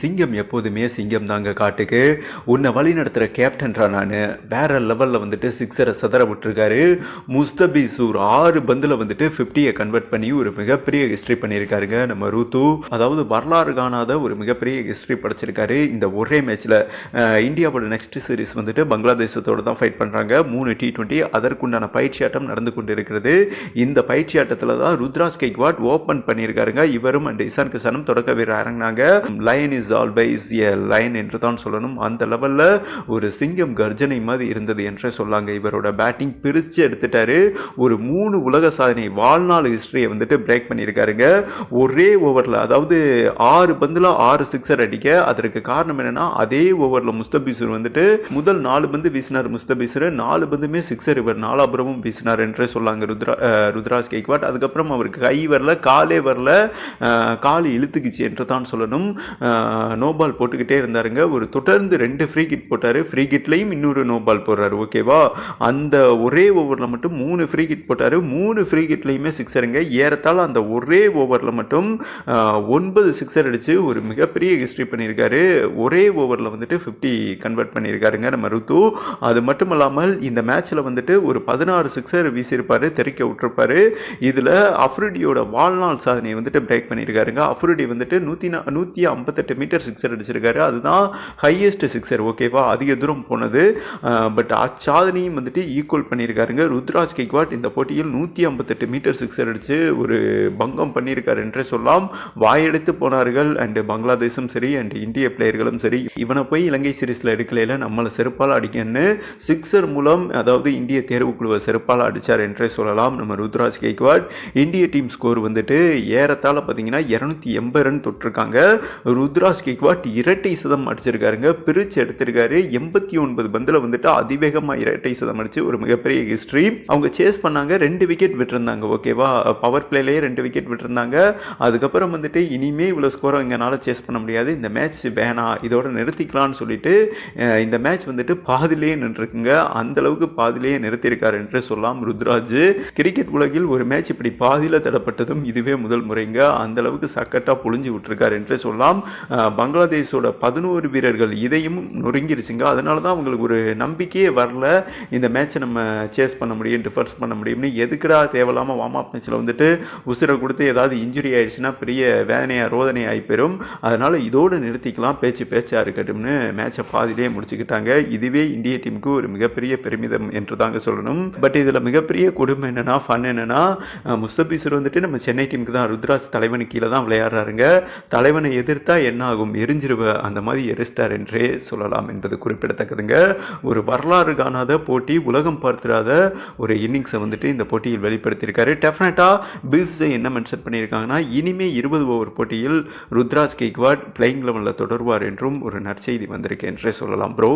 சிங்கம் எப்போதுமே சிங்கம் தாங்க காட்டுக்கு. உன்னை வழி நடத்துகிற கேப்டன்ரா நான். வேற லெவலில் வந்துட்டு சிக்ஸரை சதற விட்டுருக்காரு. முஸ்தபிசூர் ஆறு பந்தில் வந்துட்டு ஃபிஃப்டியை கன்வெர்ட் பண்ணி ஒரு மிகப்பெரிய ஹிஸ்ட்ரி பண்ணியிருக்காருங்க நம்ம ரூத்து. அதாவது வரலாறு காணாத ஒரு மிகப்பெரிய ஹிஸ்ட்ரி படைச்சிருக்காரு இந்த ஒரே மேட்ச்சில் இந்தியாவோட நெக்ஸ்ட் சீரிஸ் வந்துட்டு பங்களாதேசத்தோடு தான் ஃபைட் பண்ணுறாங்க மூணு டி ட்வெண்ட்டி அதற்குண்டான பயிற்சி ஆட்டம் நடந்து கொண்டு இருக்கிறது இந்த பயிற்சி ஆட்டத்தில் தான் ருத்ராஸ் கெய்க்வாட் ஓப்பன் பண்ணியிருக்காருங்க இவரும் அண்ட் இசான் கிசானும் தொடக்க வீரர் இறங்கினாங்க. Is is always a line என்று தான் சொல்லணும். அந்த லெவலில் ஒரு சிங்கம் கர்ஜனை மாதிரி இருந்தது என்றே சொல்லாங்க. இவரோட பேட்டிங் பிரித்து எடுத்துட்டாரு. ஒரு மூணு உலக சாதனை வாழ்நாள் ஹிஸ்டரியை வந்துட்டு பிரேக் பண்ணியிருக்காருங்க. ஒரே ஓவரில் அதாவது ஆறு பந்தில் ஆறு சிக்ஸர் அடிக்க. அதற்கு காரணம் என்னன்னா அதே ஓவரில் முஸ்தபிசூர் வந்துட்டு முதல் நாலு பந்து வீசினார் முஸ்தபிசூர். நாலு பந்துமே சிக்ஸர் இவர் நாலாபுரமும் வீசினார் என்றே சொல்லாங்க ருத்ரா ருத்ராஜ் கெய்க்வாட். அதுக்கப்புறம் அவருக்கு கை வரல காலே வரல அஹ், கால் இழுத்துக்குச்சு என்று தான் சொல்லணும். நோ பால் போட்டுக்கிட்டே இருந்தாருங்க. ஒரு தொடர்ந்து ரெண்டு ஃப்ரீ கிட் போட்டார். ஃப்ரீ கிட்லேயும் இன்னொரு நோ பால் போடுறாரு ஓகேவா அந்த ஒரே ஓவரில் மட்டும் மூணு ஃப்ரீ கிட் போட்டார். மூணு ஃப்ரீ கிட்லையுமே சிக்ஸருங்க. ஏறத்தால் அந்த ஒரே ஓவரில் மட்டும் ஒன்பது சிக்ஸர் அடித்து ஒரு மிகப்பெரிய ஹிஸ்ட்ரி பண்ணியிருக்காரு. ஒரே ஓவரில் வந்துட்டு ஃபிஃப்டி கன்வெர்ட் பண்ணியிருக்காருங்க நம்ம ருத்து. அது மட்டும் இல்லாமல் இந்த மேட்ச்சில் வந்துட்டு ஒரு பதினாறு சிக்ஸர் வீசியிருப்பார். தெறிக்க விட்டுருப்பார். இதில் அஃப்ரிடியோட வாழ்நாள் சாதனையை வந்துட்டு பிரேக் பண்ணியிருக்காருங்க. அஃப்ரிடி வந்துட்டு நூற்றி நூற்றி ஐம்பத்தெட்டு மீட்டர் சிக்ஸர் அடிச்சிருக்காரு. அதுதான் ஹையஸ்ட் சிக்ஸர் ஓகேவா அதிக தூரம் போனது. பட் அச்சாதனையும் வந்துட்டு ஈக்குவல் பண்ணியிருக்காருங்க. ருத்ராஜ் கெக்வாட் இந்த போட்டியில் நூற்றி ஐம்பத்தெட்டு மீட்டர் சிக்ஸர் அடித்து ஒரு பங்கம் பண்ணியிருக்காரு என்றே சொல்லலாம். வாயெடுத்து போனார்கள். அண்டு பங்களாதேஷும் சரி அண்ட் இந்திய பிளேயர்களும் சரி. இவனை போய் இலங்கை சீரீஸில் எடுக்கலையில நம்மளை செருப்பால் அடிக்கன்னு சிக்ஸர் மூலம் அதாவது இந்திய தேர்வுக்குழுவை செருப்பால் அடித்தார் என்றே சொல்லலாம் நம்ம ருத்ராஜ் கெய்க்வாட் இந்திய டீம் ஸ்கோர் வந்துட்டு ஏறத்தாழ பார்த்தீங்கன்னா இரநூத்தி எண்பது ரன் தொட்டிருக்காங்க. ருத்ராஜ் கெய்க்வாட் இரட்டை சதம் அடிச்சிருக்காருங்க. பிரிச்சு எடுத்திருக்காரு. எண்பத்தி ஒன்பது பந்தில் வந்துட்டு அதிவேகமாக இரட்டை சதம் அடிச்சு ஒரு மிகப்பெரிய ஹிஸ்ட்ரி அவங்க சேஸ் பண்ணாங்க. ரெண்டு விக்கெட் விட்டுருந்தாங்க. ஓகேவா பவர் பிளேலேயே ரெண்டு விக்கெட் விட்டுருந்தாங்க. அதுக்கப்புறம் வந்துட்டு இனிமே இவ்வளோ ஸ்கோரை எங்களால் சேஸ் பண்ண முடியாது. இந்த மேட்ச் வேணாம் இதோட நிறுத்திக்கலாம்னு சொல்லிட்டு இந்த மேட்ச் வந்துட்டு பாதிலேயே நின்றுருக்குங்க. அந்த அளவுக்கு பாதிலேயே நிறுத்தியிருக்காரு என்று சொல்லலாம் ருத்ராஜ். கிரிக்கெட் உலகில் ஒரு மேட்ச் இப்படி பாதியில் தடப்பட்டதும் இதுவே முதல் முறைங்க. அந்த அளவுக்கு சக்கட்டாக புழிஞ்சு விட்டுருக்காரு என்று சொல்லலாம் பங்களாதேஷோட பதினோரு வீரர்கள் இதையும் நொறுங்கிருச்சுங்க. அதனால தான் அவங்களுக்கு ஒரு நம்பிக்கையே வரல. இந்த மேட்சை நம்ம சேஸ் பண்ண முடியும் டிஃபர்ஸ் பண்ண முடியும்னு எதுக்குடா தேவையில்லாமல் வார்ம் அப் மேட்ச்சில் வந்துட்டு உசுரை கொடுத்து ஏதாவது இன்ஜுரி ஆயிடுச்சுன்னா பெரிய வேதனையாக ரோதனை ஆகி அதனால் இதோடு நிறுத்திக்கலாம் பேச்சு பேச்சாக இருக்கட்டும்னு மேட்சை பாதிலே முடிச்சுக்கிட்டாங்க. இதுவே இந்திய டீமுக்கு ஒரு மிகப்பெரிய பெருமிதம் என்று தாங்க சொல்லணும். பட் இதில் மிகப்பெரிய கொடுமை என்னென்னா ஃபன் என்னென்னா முஸ்தபீசர் வந்துட்டு நம்ம சென்னை டீமுக்கு தான் ருத்ராஜ் தலைவனுக்கு கீழே தான் விளையாடுறாருங்க. தலைவனை எதிர்த்தா என்ன ஆகும் எரிஞ்சிருவ அந்த மாதிரி எரிஸ்டார் என்றே சொல்லலாம் என்பது குறிப்பிடத்தக்கதுங்க. ஒரு வரலாறு காணாத போட்டி உலகம் பார்த்திராத ஒரு இன்னிங்ஸை வந்துட்டு இந்த போட்டியில் வெளிப்படுத்தியிருக்காரு. டெஃபினட்டாக பிஸ்ஸை என்ன மென்ஷன் பண்ணியிருக்காங்கன்னா இனிமே இருபது ஓவர் போட்டியில் ருத்ராஜ் கெய்க்வாட் பிளேயிங் லெவலில் தொடர்வார் என்றும் ஒரு நற்செய்தி வந்திருக்கு என்றே சொல்லலாம் ப்ரோ